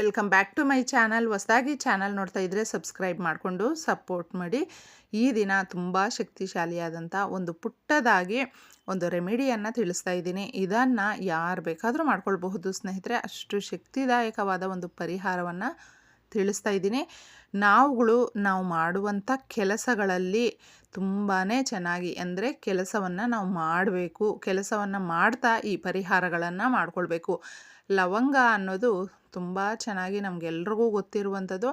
Welcome back to my channel ಹೊಸದಾಗಿ channel ನೋಡ್ತಾ ಇದ್ದರೆ ಸಬ್ಸ್ಕ್ರೈಬ್ ಮಾಡಿಕೊಂಡು ಸಪೋರ್ಟ್ ಮಾಡಿ. ಈ ದಿನ ತುಂಬ ಶಕ್ತಿಶಾಲಿಯಾದಂಥ ಒಂದು ಪುಟ್ಟದಾಗಿ ಒಂದು ರೆಮಿಡಿಯನ್ನು ತಿಳಿಸ್ತಾ ಇದ್ದೀನಿ. ಇದನ್ನು ಯಾರು ಬೇಕಾದರೂ ಮಾಡ್ಕೊಳ್ಬಹುದು ಸ್ನೇಹಿತರೆ. ಅಷ್ಟು ಶಕ್ತಿದಾಯಕವಾದ ಒಂದು ಪರಿಹಾರವನ್ನು ತಿಳಿಸ್ತಾ ಇದ್ದೀನಿ. ನಾವುಗಳು, ನಾವು ಮಾಡುವಂಥ ಕೆಲಸಗಳಲ್ಲಿ ತುಂಬಾ ಚೆನ್ನಾಗಿ ಅಂದರೆ ಕೆಲಸವನ್ನು ನಾವು ಮಾಡಬೇಕು. ಕೆಲಸವನ್ನು ಮಾಡ್ತಾ ಈ ಪರಿಹಾರಗಳನ್ನು ಮಾಡಿಕೊಳ್ಬೇಕು. ಲವಂಗ ಅನ್ನೋದು ತುಂಬ ಚೆನ್ನಾಗಿ ನಮಗೆಲ್ರಿಗೂ ಗೊತ್ತಿರುವಂಥದ್ದು.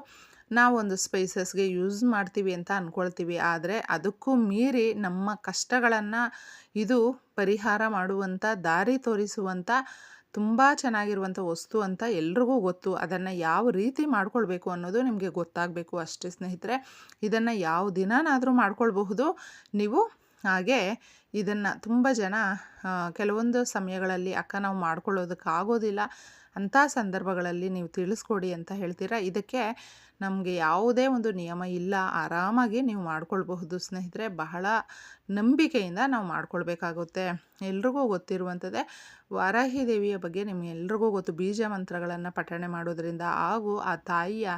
ನಾವೊಂದು ಸ್ಪೈಸಸ್ಗೆ ಯೂಸ್ ಮಾಡ್ತೀವಿ ಅಂತ ಅಂದ್ಕೊಳ್ತೀವಿ ಆದರೆ ಅದಕ್ಕೂ ಮೀರಿ ನಮ್ಮ ಕಷ್ಟಗಳನ್ನು ಇದು ಪರಿಹಾರ ಮಾಡುವಂಥ, ದಾರಿ ತೋರಿಸುವಂಥ ತುಂಬ ಚೆನ್ನಾಗಿರುವಂಥ ವಸ್ತು ಅಂತ ಎಲ್ರಿಗೂ ಗೊತ್ತು. ಅದನ್ನು ಯಾವ ರೀತಿ ಮಾಡ್ಕೊಳ್ಬೇಕು ಅನ್ನೋದು ನಿಮಗೆ ಗೊತ್ತಾಗಬೇಕು ಅಷ್ಟೇ ಸ್ನೇಹಿತರೆ. ಇದನ್ನು ಯಾವ ದಿನನಾದರೂ ಮಾಡ್ಕೊಳ್ಬಹುದು. ನೀವು ಹಾಗೆ ಇದನ್ನು ತುಂಬ ಜನ ಕೆಲವೊಂದು ಸಮಯಗಳಲ್ಲಿ ಅಕ್ಕ ನಾವು ಮಾಡ್ಕೊಳ್ಳೋದಕ್ಕಾಗೋದಿಲ್ಲ ಅಂಥ ಸಂದರ್ಭಗಳಲ್ಲಿ ನೀವು ತಿಳಿಸ್ಕೊಡಿ ಅಂತ ಹೇಳ್ತೀರಾ? ಇದಕ್ಕೆ ನಮಗೆ ಯಾವುದೇ ಒಂದು ನಿಯಮ ಇಲ್ಲ. ಆರಾಮಾಗಿ ನೀವು ಮಾಡ್ಕೊಳ್ಬಹುದು ಸ್ನೇಹಿತರೆ. ಬಹಳ ನಂಬಿಕೆಯಿಂದ ನಾವು ಮಾಡ್ಕೊಳ್ಬೇಕಾಗುತ್ತೆ. ಎಲ್ರಿಗೂ ಗೊತ್ತಿರುವಂಥದ್ದೇ. ವಾರಾಹಿ ದೇವಿಯ ಬಗ್ಗೆ ನಿಮಗೆಲ್ರಿಗೂ ಗೊತ್ತು. ಬೀಜ ಮಂತ್ರಗಳನ್ನು ಪಠಣೆ ಮಾಡೋದರಿಂದ ಹಾಗೂ ಆ ತಾಯಿಯ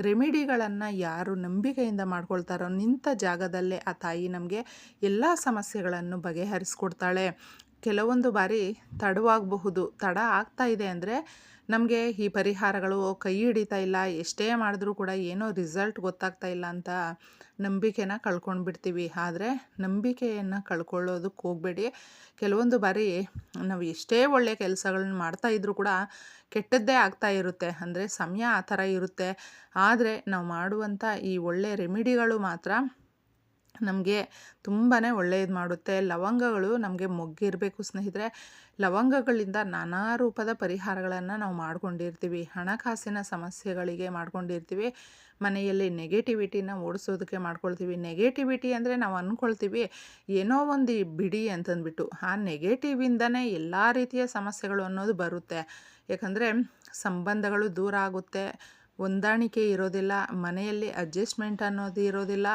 ರೆಮಿಡಿಗಳನ್ನು ಯಾರು ನಂಬಿಕೆಯಿಂದ ಮಾಡ್ಕೊಳ್ತಾರೋ ನಿಂತ ಜಾಗದಲ್ಲೇ ಆ ತಾಯಿ ನಮಗೆ ಎಲ್ಲ ಸಮಸ್ಯೆಗಳನ್ನು ಬಗೆಹರಿಸ್ಕೊಡ್ತಾಳೆ. ಕೆಲವೊಂದು ಬಾರಿ ತಡವಾಗಬಹುದು. ತಡ ಆಗ್ತಾ ಇದೆ ಅಂದರೆ ನಮಗೆ ಈ ಪರಿಹಾರಗಳು ಕೈ ಹಿಡಿತಾ ಇಲ್ಲ. ಎಷ್ಟೇ ಮಾಡಿದ್ರೂ ಕೂಡ ಏನೋ ರಿಸಲ್ಟ್ ಗೊತ್ತಾಗ್ತಾ ಇಲ್ಲ ಅಂತ ನಂಬಿಕೆನ ಕಳ್ಕೊಂಡು ಬಿಡ್ತೀವಿ ಆದರೆ ನಂಬಿಕೆಯನ್ನು ಕಳ್ಕೊಳ್ಳೋದಕ್ಕೆ ಹೋಗಬೇಡಿ. ಕೆಲವೊಂದು ಬಾರಿ ನಾವು ಎಷ್ಟೇ ಒಳ್ಳೆಯ ಕೆಲಸಗಳನ್ನ ಮಾಡ್ತಾ ಇದ್ರೂ ಕೂಡ ಕೆಟ್ಟದ್ದೇ ಆಗ್ತಾ ಇರುತ್ತೆ. ಅಂದರೆ ಸಮಯ ಆ ಥರ ಇರುತ್ತೆ. ಆದರೆ ನಾವು ಮಾಡುವಂಥ ಈ ಒಳ್ಳೆಯ ರೆಮಿಡಿಗಳು ಮಾತ್ರ ನಮಗೆ ತುಂಬಾ ಒಳ್ಳೆಯದು ಮಾಡುತ್ತೆ. ಲವಂಗಗಳು ನಮಗೆ ಮೊಗ್ಗಿರಬೇಕು ಸ್ನೇಹಿತರೆ. ಲವಂಗಗಳಿಂದ ನಾನಾ ರೂಪದ ಪರಿಹಾರಗಳನ್ನು ನಾವು ಮಾಡ್ಕೊಂಡಿರ್ತೀವಿ. ಹಣಕಾಸಿನ ಸಮಸ್ಯೆಗಳಿಗೆ ಮಾಡ್ಕೊಂಡಿರ್ತೀವಿ. ಮನೆಯಲ್ಲಿ ನೆಗೆಟಿವಿಟಿನ ಓಡಿಸೋದಕ್ಕೆ ಮಾಡ್ಕೊಳ್ತೀವಿ. ನೆಗೆಟಿವಿಟಿ ಅಂದರೆ ನಾವು ಅಂದ್ಕೊಳ್ತೀವಿ ಏನೋ ಒಂದು ಬಿಡಿ ಅಂತಂದ್ಬಿಟ್ಟು. ಆ ನೆಗೆಟಿವಿಂದನೇ ಎಲ್ಲ ರೀತಿಯ ಸಮಸ್ಯೆಗಳು ಅನ್ನೋದು ಬರುತ್ತೆ. ಯಾಕಂದರೆ ಸಂಬಂಧಗಳು ದೂರ ಆಗುತ್ತೆ. ಹೊಂದಾಣಿಕೆ ಇರೋದಿಲ್ಲ, ಮನೆಯಲ್ಲಿ ಅಡ್ಜಸ್ಟ್ಮೆಂಟ್ ಅನ್ನೋದು ಇರೋದಿಲ್ಲ,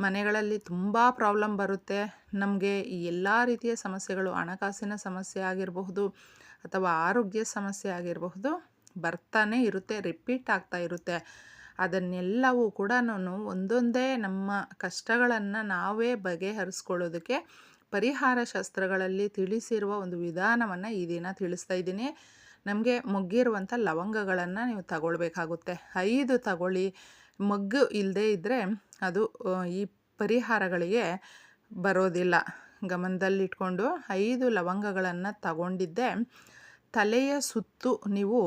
ಮನೆಗಳಲ್ಲಿ ತುಂಬ ಪ್ರಾಬ್ಲಮ್ ಬರುತ್ತೆ. ನಮಗೆ ಎಲ್ಲ ರೀತಿಯ ಸಮಸ್ಯೆಗಳು, ಹಣಕಾಸಿನ ಸಮಸ್ಯೆ ಆಗಿರಬಹುದು ಅಥವಾ ಆರೋಗ್ಯ ಸಮಸ್ಯೆ ಆಗಿರಬಹುದು ಬರ್ತಾನೆ ಇರುತ್ತೆ ರಿಪೀಟ್ ಆಗ್ತಾ ಇರುತ್ತೆ. ಅದನ್ನೆಲ್ಲವೂ ಕೂಡ ನಾನು ಒಂದೊಂದೇ ನಮ್ಮ ಕಷ್ಟಗಳನ್ನು ನಾವೇ ಬಗೆಹರಿಸ್ಕೊಳ್ಳೋದಕ್ಕೆ ಪರಿಹಾರ ಶಾಸ್ತ್ರಗಳಲ್ಲಿ ತಿಳಿಸಿರುವ ಒಂದು ವಿಧಾನವನ್ನು ಈ ದಿನ ತಿಳಿಸ್ತಾ ಇದ್ದೀನಿ. ನಮಗೆ ಮೊಗ್ಗಿರುವಂಥ ಲವಂಗಗಳನ್ನು ನೀವು ತಗೊಳ್ಬೇಕಾಗುತ್ತೆ. ಐದು ತಗೊಳ್ಳಿ. ಮೊಗ್ಗು ಇಲ್ಲದೇ ಇದ್ದರೆ ಅದು ಈ ಪರಿಹಾರಗಳಿಗೆ ಬರೋದಿಲ್ಲ. ಗಮನದಲ್ಲಿಟ್ಕೊಂಡು ಐದು ಲವಂಗಗಳನ್ನು ತಗೊಂಡಿದ್ದೆ. ತಲೆಯ ಸುತ್ತು ನೀವು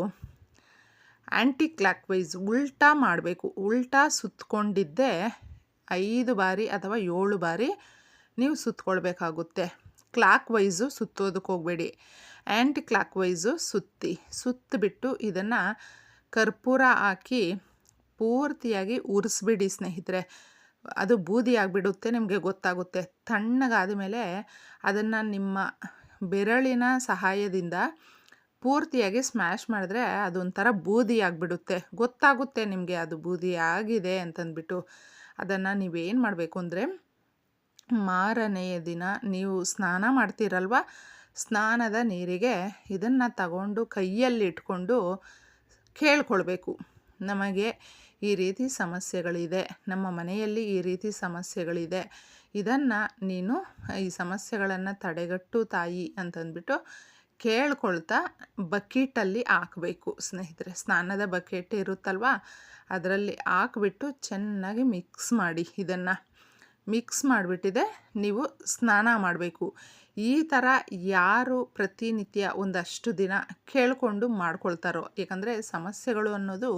ಆ್ಯಂಟಿ ಕ್ಲಾಕ್ ವೈಸ್ ಉಲ್ಟಾ ಮಾಡಬೇಕು. ಉಲ್ಟಾ ಸುತ್ತಕೊಂಡಿದ್ದೆ ಐದು ಬಾರಿ ಅಥವಾ ಏಳು ಬಾರಿ ನೀವು ಸುತ್ತಕೊಳ್ಬೇಕಾಗುತ್ತೆ ಕ್ಲಾಕ್ ವೈಸು ಸುತ್ತೋದಕ್ಕೆ ಹೋಗಬೇಡಿ. ಆ್ಯಂಟಿ ಕ್ಲಾಕ್ ವೈಸು ಸುತ್ತಿ ಸುತ್ತಿಬಿಟ್ಟು ಇದನ್ನು ಕರ್ಪೂರ ಹಾಕಿ ಪೂರ್ತಿಯಾಗಿ ಉರಿಸ್ಬಿಡಿ ಸ್ನೇಹಿತರೆ. ಅದು ಬೂದಿ ಆಗಿಬಿಡುತ್ತೆ, ನಿಮಗೆ ಗೊತ್ತಾಗುತ್ತೆ. ತಣ್ಣಗಾದ ಮೇಲೆ ಅದನ್ನು ನಿಮ್ಮ ಬೆರಳಿನ ಸಹಾಯದಿಂದ ಪೂರ್ತಿಯಾಗಿ ಸ್ಮ್ಯಾಶ್ ಮಾಡಿದ್ರೆ ಅದೊಂಥರ ಬೂದಿ ಆಗಿಬಿಡುತ್ತೆ. ಗೊತ್ತಾಗುತ್ತೆ ನಿಮಗೆ ಅದು ಬೂದಿ ಆಗಿದೆ ಅಂತಂದ್ಬಿಟ್ಟು. ಅದನ್ನು ನೀವೇನು ಮಾಡಬೇಕು ಅಂದರೆ ಮಾರನೆಯ ದಿನ ನೀವು ಸ್ನಾನ ಮಾಡ್ತೀರಲ್ವ? ಸ್ನಾನದ ನೀರಿಗೆ ಇದನ್ನು ತಗೊಂಡು ಕೈಯಲ್ಲಿ ಇಟ್ಕೊಂಡು ಕೇಳ್ಕೊಳ್ಬೇಕು. ನಮಗೆ ಈ ರೀತಿ ಸಮಸ್ಯೆಗಳಿದೆ. ನಮ್ಮ ಮನೆಯಲ್ಲಿ ಈ ರೀತಿ ಸಮಸ್ಯೆಗಳಿದೆ. ಇದನ್ನು ನೀನು ಈ ಸಮಸ್ಯೆಗಳನ್ನು ತಡೆಗಟ್ಟು ತಾಯಿ ಅಂತಂದ್ಬಿಟ್ಟು ಕೇಳ್ಕೊಳ್ತಾ ಬಕೀಟಲ್ಲಿ ಹಾಕಬೇಕು. ಸ್ನೇಹಿತರೆ, ಸ್ನಾನದ ಬಕೆಟ್ ಇರುತ್ತಲ್ವ? ಅದರಲ್ಲಿ ಹಾಕ್ಬಿಟ್ಟು ಚೆನ್ನಾಗಿ ಮಿಕ್ಸ್ ಮಾಡಿ ಇದನ್ನು. ಮಿಕ್ಸ್ ಮಾಡಿಬಿಟ್ಟಿದೆ, ನೀವು ಸ್ನಾನ ಮಾಡಬೇಕು. ಈ ಥರ ಯಾರು ಪ್ರತಿನಿತ್ಯ ಒಂದಷ್ಟು ದಿನ ಕೇಳಿಕೊಂಡು ಮಾಡ್ಕೊಳ್ತಾರೋ, ಏಕೆಂದರೆ ಸಮಸ್ಯೆಗಳು ಅನ್ನೋದು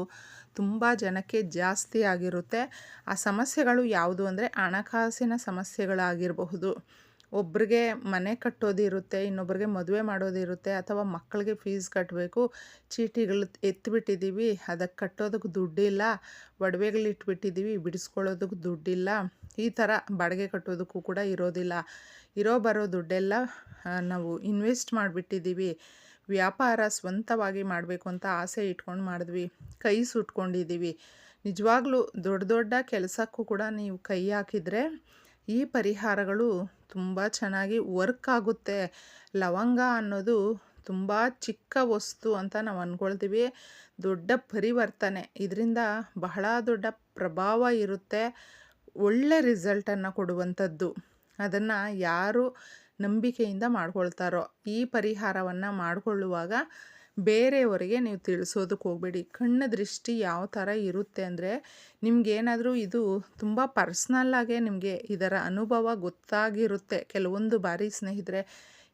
ತುಂಬ ಜನಕ್ಕೆ ಜಾಸ್ತಿ ಆಗಿರುತ್ತೆ. ಆ ಸಮಸ್ಯೆಗಳು ಯಾವುದು ಅಂದರೆ ಹಣಕಾಸಿನ ಸಮಸ್ಯೆಗಳಾಗಿರಬಹುದು. ಒಬ್ರಿಗೆ ಮನೆ ಕಟ್ಟೋದಿರುತ್ತೆ, ಇನ್ನೊಬ್ರಿಗೆ ಮದುವೆ ಮಾಡೋದಿರುತ್ತೆ, ಅಥವಾ ಮಕ್ಕಳಿಗೆ ಫೀಸ್ ಕಟ್ಟಬೇಕು ಚೀಟಿಗಳು ಎತ್ತಿಬಿಟ್ಟಿದ್ದೀವಿ ಅದಕ್ಕೆ ಕಟ್ಟೋದಕ್ಕೆ ದುಡ್ಡಿಲ್ಲ. ಒಡವೆಗಳು ಇಟ್ಬಿಟ್ಟಿದ್ದೀವಿ ಬಿಡಿಸ್ಕೊಳ್ಳೋದಕ್ಕೆ ದುಡ್ಡಿಲ್ಲ. ಈ ಥರ ಬಾಡಿಗೆ ಕಟ್ಟೋದಕ್ಕೂ ಕೂಡ ಇರೋದಿಲ್ಲ. ಇರೋ ಬರೋ ದುಡ್ಡೆಲ್ಲ ನಾವು ಇನ್ವೆಸ್ಟ್ ಮಾಡಿಬಿಟ್ಟಿದ್ದೀವಿ. ವ್ಯಾಪಾರ ಸ್ವಂತವಾಗಿ ಮಾಡಬೇಕು ಅಂತ ಆಸೆ ಇಟ್ಕೊಂಡು ಮಾಡಿದ್ವಿ. ಕೈ ಸುಟ್ಕೊಂಡಿದ್ದೀವಿ. ನಿಜವಾಗ್ಲೂ ದೊಡ್ಡ ದೊಡ್ಡ ಕೆಲಸಕ್ಕೂ ಕೂಡ ನೀವು ಕೈ ಹಾಕಿದರೆ ಈ ಪರಿಹಾರಗಳು ತುಂಬ ಚೆನ್ನಾಗಿ ವರ್ಕ್ ಆಗುತ್ತೆ. ಲವಂಗ ಅನ್ನೋದು ತುಂಬ ಚಿಕ್ಕ ವಸ್ತು ಅಂತ ನಾವು ಅಂದ್ಕೊಳ್ತೀವಿ ದೊಡ್ಡ ಪರಿವರ್ತನೆ. ಇದರಿಂದ ಬಹಳ ದೊಡ್ಡ ಪ್ರಭಾವ ಇರುತ್ತೆ. ಒಳ್ಳೆ ರಿಸಲ್ಟನ್ನು ಕೊಡುವಂಥದ್ದು. ಅದನ್ನು ಯಾರು ನಂಬಿಕೆಯಿಂದ ಮಾಡ್ಕೊಳ್ತಾರೋ ಈ ಪರಿಹಾರವನ್ನು ಮಾಡಿಕೊಳ್ಳುವಾಗ ಬೇರೆಯವರಿಗೆ ನೀವು ತಿಳಿಸೋದಕ್ಕೆ ಹೋಗಬೇಡಿ. ಕಣ್ಣು ದೃಷ್ಟಿ ಯಾವ ಥರ ಇರುತ್ತೆ ಅಂದರೆ ನಿಮಗೇನಾದರೂ ಇದು ತುಂಬ ಪರ್ಸ್ನಲ್ಲಾಗೇ ನಿಮಗೆ ಇದರ ಅನುಭವ ಗೊತ್ತಾಗಿರುತ್ತೆ. ಕೆಲವೊಂದು ಬಾರಿ ಸ್ನೇಹಿತರೆ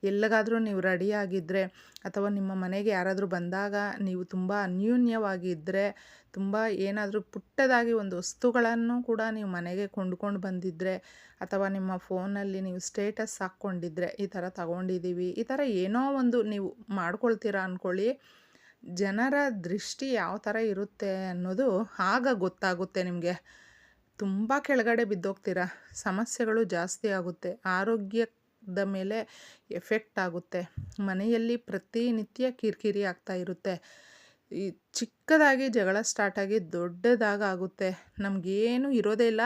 ಎಲ್ಲಿಗಾದರೂ ನೀವು ರೆಡಿಯಾಗಿದ್ದರೆ ಅಥವಾ ನಿಮ್ಮ ಮನೆಗೆ ಯಾರಾದರೂ ಬಂದಾಗ ನೀವು ತುಂಬ ಅನ್ಯೂನ್ಯವಾಗಿದ್ದರೆ ತುಂಬ ಏನಾದರೂ ಪುಟ್ಟದಾಗಿ ಒಂದು ವಸ್ತುಗಳನ್ನು ಕೂಡ ನೀವು ಮನೆಗೆ ಕೊಂಡ್ಕೊಂಡು ಬಂದಿದ್ದರೆ ಅಥವಾ ನಿಮ್ಮ ಫೋನಲ್ಲಿ ನೀವು ಸ್ಟೇಟಸ್ ಹಾಕ್ಕೊಂಡಿದ್ರೆ ಈ ಥರ ತಗೊಂಡಿದ್ದೀವಿ, ಈ ಥರ ಏನೋ ಒಂದು ನೀವು ಮಾಡ್ಕೊಳ್ತೀರಾ ಅಂದ್ಕೊಳ್ಳಿ. ಜನರ ದೃಷ್ಟಿ ಯಾವ ಥರ ಇರುತ್ತೆ ಅನ್ನೋದು ಆಗ ಗೊತ್ತಾಗುತ್ತೆ ನಿಮಗೆ. ತುಂಬ ಕೆಳಗಡೆ ಬಿದ್ದೋಗ್ತೀರ, ಸಮಸ್ಯೆಗಳು ಜಾಸ್ತಿ ಆಗುತ್ತೆ ಆರೋಗ್ಯದ ಮೇಲೆ ಎಫೆಕ್ಟ್ ಆಗುತ್ತೆ. ಮನೆಯಲ್ಲಿ ಪ್ರತಿನಿತ್ಯ ಕಿರಿಕಿರಿ ಆಗ್ತಾ ಇರುತ್ತೆ. ಈ ಚಿಕ್ಕದಾಗಿ ಜಗಳ ಸ್ಟಾರ್ಟಾಗಿ ದೊಡ್ಡದಾಗಿ ಆಗುತ್ತೆ. ನಮಗೇನು ಇರೋದೇ ಇಲ್ಲ.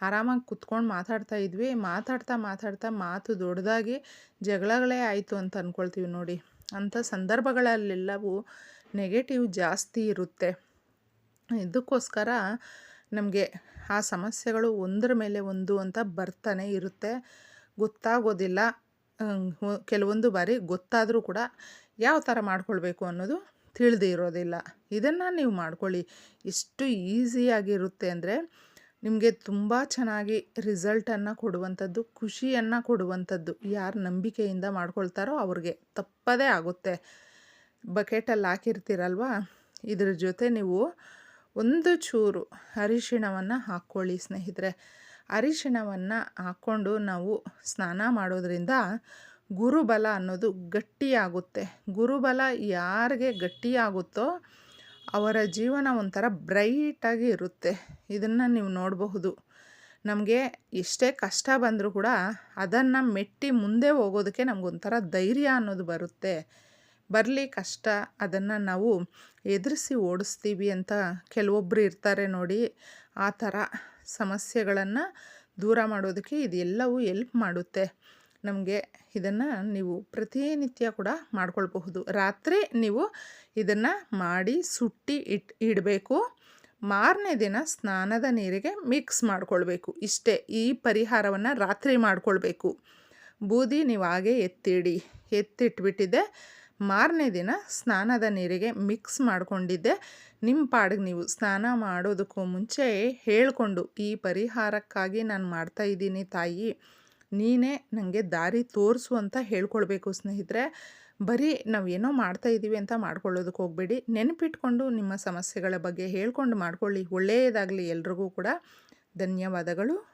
ಆರಾಮಾಗಿ ಕುತ್ಕೊಂಡು ಮಾತಾಡ್ತಾ ಇದ್ವಿ. ಮಾತಾಡ್ತಾ ಮಾತಾಡ್ತಾ ಮಾತು ದೊಡ್ಡದಾಗಿ ಜಗಳಗಳೇ ಆಯಿತು ಅಂತ ಅಂದ್ಕೊಳ್ತೀವಿ ನೋಡಿ. ಅಂಥ ಸಂದರ್ಭಗಳಲ್ಲೆಲ್ಲವೂ ನೆಗೆಟಿವ್ ಜಾಸ್ತಿ ಇರುತ್ತೆ. ಇದಕ್ಕೋಸ್ಕರ ನಮಗೆ ಆ ಸಮಸ್ಯೆಗಳು ಒಂದರ ಮೇಲೆ ಒಂದು ಅಂತ ಬರ್ತಾನೆ ಇರುತ್ತೆ. ಗೊತ್ತಾಗೋದಿಲ್ಲ. ಕೆಲವೊಂದು ಬಾರಿ ಗೊತ್ತಾದರೂ ಕೂಡ ಯಾವ ಥರ ಮಾಡ್ಕೊಳ್ಬೇಕು ಅನ್ನೋದು ತಿಳಿದೇ ಇರೋದಿಲ್ಲ. ಇದನ್ನು ನೀವು ಮಾಡ್ಕೊಳ್ಳಿ. ಎಷ್ಟು ಈಸಿಯಾಗಿರುತ್ತೆ ಅಂದರೆ ನಿಮಗೆ ತುಂಬ ಚೆನ್ನಾಗಿ ರಿಸಲ್ಟನ್ನು ಕೊಡುವಂಥದ್ದು, ಖುಷಿಯನ್ನು ಕೊಡುವಂಥದ್ದು ಯಾರು ನಂಬಿಕೆಯಿಂದ ಮಾಡ್ಕೊಳ್ತಾರೋ ಅವ್ರಿಗೆ ತಪ್ಪದೇ ಆಗುತ್ತೆ. ಬಕೆಟಲ್ಲಿ ಹಾಕಿರ್ತೀರಲ್ವ? ಇದ್ರ ಜೊತೆ ನೀವು ಒಂದು ಚೂರು ಅರಿಶಿಣವನ್ನು ಹಾಕ್ಕೊಳ್ಳಿ ಸ್ನೇಹಿತರೆ. ಅರಿಶಿಣವನ್ನು ಹಾಕ್ಕೊಂಡು ನಾವು ಸ್ನಾನ ಮಾಡೋದ್ರಿಂದ ಗುರುಬಲ ಅನ್ನೋದು ಗಟ್ಟಿಯಾಗುತ್ತೆ. ಗುರುಬಲ ಯಾರಿಗೆ ಗಟ್ಟಿಯಾಗುತ್ತೋ ಅವರ ಜೀವನ ಒಂಥರ ಬ್ರೈಟಾಗಿ ಇರುತ್ತೆ. ಇದನ್ನು ನೀವು ನೋಡಬಹುದು. ನಮಗೆ ಎಷ್ಟೇ ಕಷ್ಟ ಬಂದರೂ ಕೂಡ ಅದನ್ನು ಮೆಟ್ಟಿ ಮುಂದೆ ಹೋಗೋದಕ್ಕೆ ನಮಗೊಂಥರ ಧೈರ್ಯ ಅನ್ನೋದು ಬರುತ್ತೆ. ಬರಲಿ ಕಷ್ಟ, ಅದನ್ನು ನಾವು ಎದುರಿಸಿ ಓಡಿಸ್ತೀವಿ ಅಂತ ಕೆಲವೊಬ್ಬರು ಇರ್ತಾರೆ ನೋಡಿ. ಆ ಥರ ಸಮಸ್ಯೆಗಳನ್ನು ದೂರ ಮಾಡೋದಕ್ಕೆ ಇದೆಲ್ಲವೂ ಎಲ್ಪ್ ಮಾಡುತ್ತೆ. ನಮಗೆ ಇದನ್ನು ನೀವು ಪ್ರತಿನಿತ್ಯ ಕೂಡ ಮಾಡ್ಕೊಳ್ಬಹುದು. ರಾತ್ರಿ ನೀವು ಇದನ್ನು ಮಾಡಿ ಸುಟ್ಟಿ ಇಟ್, ಇಡಬೇಕು. ಮಾರನೇ ದಿನ ಸ್ನಾನದ ನೀರಿಗೆ ಮಿಕ್ಸ್ ಮಾಡ್ಕೊಳ್ಬೇಕು. ಇಷ್ಟೇ, ಈ ಪರಿಹಾರವನ್ನು ರಾತ್ರಿ ಮಾಡಿಕೊಳ್ಬೇಕು. ಬೂದಿ ನೀವು ಹಾಗೆ ಎತ್ತಿಡಿ. ಎತ್ತಿಟ್ಬಿಟ್ಟಿದ್ದೆ ಮಾರನೇ ದಿನ ಸ್ನಾನದ ನೀರಿಗೆ ಮಿಕ್ಸ್ ಮಾಡಿಕೊಂಡಿದ್ದೆ. ನಿಮ್ಮ ಪಾಡಿಗೆ ನೀವು ಸ್ನಾನ ಮಾಡೋದಕ್ಕೂ ಮುಂಚೆ ಹೇಳಿಕೊಂಡು ಈ ಪರಿಹಾರಕ್ಕಾಗಿ ನಾನು ಮಾಡ್ತಾ ಇದ್ದೀನಿ ತಾಯಿ. ನೀನೇ ನನಗೆ ದಾರಿ ತೋರಿಸು ಅಂತ ಹೇಳ್ಕೊಳ್ಬೇಕು ಸ್ನೇಹಿತರೆ. ಬರೀ ನಾವು ಏನೋ ಮಾಡ್ತಾ ಇದ್ದೀವಿ ಅಂತ ಮಾಡ್ಕೊಳ್ಳೋದಕ್ಕೆ ಹೋಗಬೇಡಿ. ನೆನಪಿಟ್ಕೊಂಡು ನಿಮ್ಮ ಸಮಸ್ಯೆಗಳ ಬಗ್ಗೆ ಹೇಳ್ಕೊಂಡು ಮಾಡ್ಕೊಳ್ಳಿ. ಒಳ್ಳೆಯದಾಗಲಿ ಎಲ್ರಿಗೂ ಕೂಡ. ಧನ್ಯವಾದಗಳು.